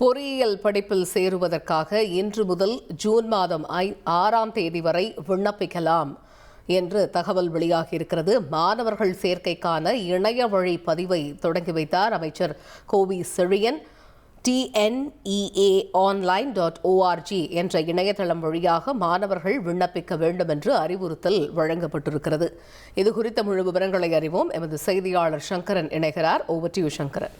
பொறியியல் படிப்பில் சேருவதற்காக இன்று முதல் ஜூன் மாதம் ஐ ஆறாம் தேதி வரை விண்ணப்பிக்கலாம் என்று தகவல் வெளியாகியிருக்கிறது. மாணவர்கள் சேர்க்கைக்கான இணைய வழி பதிவை தொடங்கி வைத்தார் அமைச்சர் Kovi Chezhiyan. TNEA online dot ORG என்ற இணையதளம் வழியாக மாணவர்கள் விண்ணப்பிக்க வேண்டும் என்று அறிவுறுத்தல் வழங்கப்பட்டிருக்கிறது. இது குறித்த முழு விவரங்களை அறிவோம். எமது செய்தியாளர் சங்கரன் இணைகிறார். Over due Sankaran.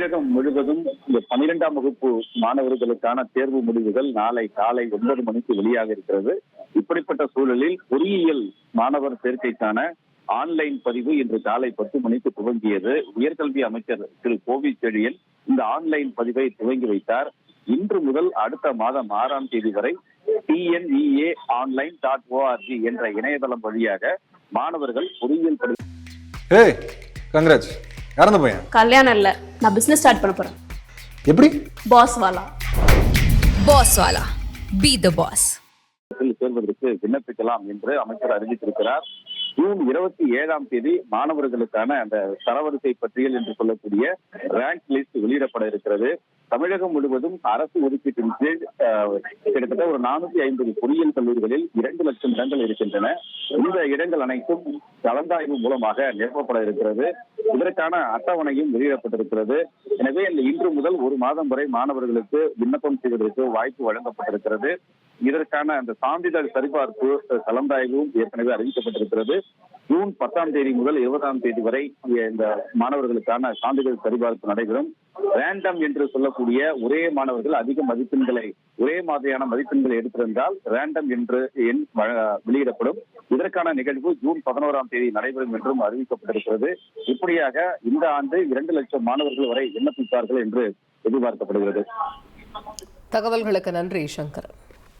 தமிழகம் முழுவதும் இந்த பனிரெண்டாம் வகுப்பு மாணவர்களுக்கான தேர்வு முடிவுகள் நாளை காலை ஒன்பது மணிக்கு வெளியாக இருக்கிறது. இப்படிப்பட்ட சூழலில் பொறியியல் மாணவர் சேர்க்கைக்கான ஆன்லைன் பதிவு இன்று காலை பத்து மணிக்கு துவங்கியது. உயர்கல்வி அமைச்சர் திரு கோவி செழியன் இந்த ஆன்லைன் பதிவை துவங்கி வைத்தார். இன்று முதல் அடுத்த மாதம் ஆறாம் தேதி வரை டிஎன்இஏ ஆன்லைன் டாட் ஓஆர்ஜி என்ற இணையதளம் வழியாக மாணவர்கள் பொறியியல் படி ஏய் கங்கராஜ். இறந்த பையன்? கல்யாணம் இல்ல. நான் பிசினஸ் ஸ்டார்ட் பண்ண போறேன். எப்படி? பாஸ் வாலா. Wala. Be the boss. பள்ளியில் சேர்வதற்கு விண்ணப்பிக்கலாம் என்று அமைச்சர் அறிவித்திருக்கிறார். ஜூன் இருபத்தி ஏழாம் தேதி மாணவர்களுக்கான அந்த தரவரிசை பட்டியல் என்று சொல்லக்கூடிய ரேங்க் லிஸ்ட் வெளியிடப்பட இருக்கிறது. தமிழகம் முழுவதும் அரசு ஒதுக்கீட்டின் கீழ் கிட்டத்தட்ட ஒரு நானூத்தி ஐம்பது பொறியியல் கல்லூரிகளில் இரண்டு லட்சம் இடங்கள் இருக்கின்றன. இந்த இடங்கள் அனைத்தும் கலந்தாய்வு மூலமாக நிரப்பப்பட இருக்கிறது. இதற்கான அட்டவணையும் வெளியிடப்பட்டிருக்கிறது. எனவே இந்த இன்று முதல் ஒரு மாதம் வரை மாணவர்களுக்கு விண்ணப்பம் செய்வதற்கு வாய்ப்பு வழங்கப்பட்டிருக்கிறது. இதற்கான அந்த சான்றிதழ் சரிபார்ப்பு கலந்தாய்வும் ஏற்கனவே அறிவிக்கப்பட்டிருக்கிறது. ஜூன் பத்தாம் தேதி முதல் இருபதாம் தேதி வரை இந்த மாணவர்களுக்கான சான்றிதழ் சரிபார்ப்பு நடைபெறும். ரேண்டம் என்று சொல்லக்கூடிய ஒரே மாணவர்கள் அதிக மதிப்பெண்களை ஒரே மாதிரியான மதிப்பெண்களை எடுத்திருந்தால் ரேண்டம் என்று எண் வெளியிடப்படும். இதற்கான நிகழ்வு ஜூன் பதினோராம் தேதி நடைபெறும் என்றும் அறிவிக்கப்பட்டிருக்கிறது. இப்படியாக இந்த ஆண்டு இரண்டு லட்சம் மாணவர்கள் வரை விண்ணப்பிப்பார்கள் என்று எதிர்பார்க்கப்படுகிறது. தகவல்களுக்கு நன்றி சங்கரன்